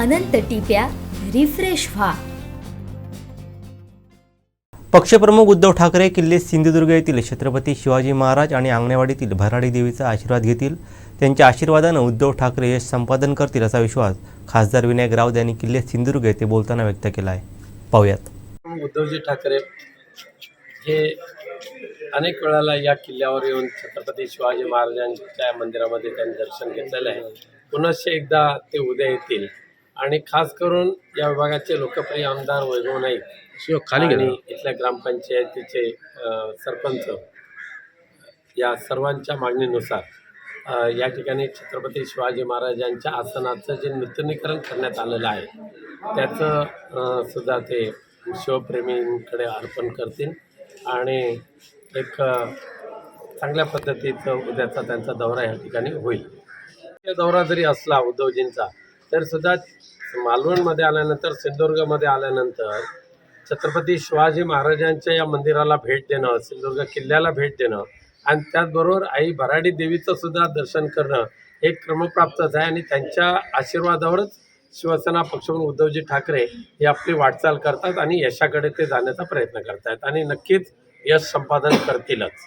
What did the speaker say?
अनंत टिप्या refresh व्हा. पक्षप्रमुख उद्धव ठाकरे किल्ले सिंधुदुर्ग येथील छत्रपती शिवाजी महाराज आणि आंगणेवाडीतील भराडी देवीचा आशीर्वाद घेतील. त्यांच्या आशीर्वादानं उद्धव ठाकरे यश संपादन करतील असा विश्वास खासदार विनायक राऊत यांनी किल्ले सिंधुदुर्ग येथे बोलताना व्यक्त केला आहे. पाहूयात. उद्धवजी ठाकरे हे अनेक वेळाला या किल्ल्यावर येऊन छत्रपती शिवाजी महाराजांच्या मंदिरामध्ये त्यांनी दर्शन घेतलेलं आहे. पुनश्च एकदा ते उद्या येतील. आणि खास करून या विभागाचे लोकप्रिय आमदार वैभव नाईक खाली आणि इथल्या ग्रामपंचायतीचे सरपंच या सर्वांच्या मागणीनुसार या ठिकाणी छत्रपती शिवाजी महाराजांच्या आसनाचं जे नूतनीकरण करण्यात आलेलं आहे त्याचं सुद्धा ते शिवप्रेमींकडे अर्पण करतील. आणि एक चांगल्या पद्धतीचं उद्याचा त्यांचा दौरा या ठिकाणी होईल. दौरा जरी असला उद्धवजींचा तर सुद्धा मालवणमध्ये आल्यानंतर सिंधुदुर्गमध्ये आल्यानंतर छत्रपती शिवाजी महाराजांच्या या मंदिराला भेट देणं सिंधुदुर्ग किल्ल्याला भेट देणं आणि त्याचबरोबर आई भराडी देवीचं सुद्धा दर्शन करणं हे क्रमप्राप्तच आहे आणि त्यांच्या आशीर्वादावरच शिवसेना पक्षप्रमुख उद्धवजी ठाकरे हे आपली वाटचाल करतात आणि यशाकडे ते जाण्याचा प्रयत्न करतायत आणि नक्कीच यश संपादन करतीलच.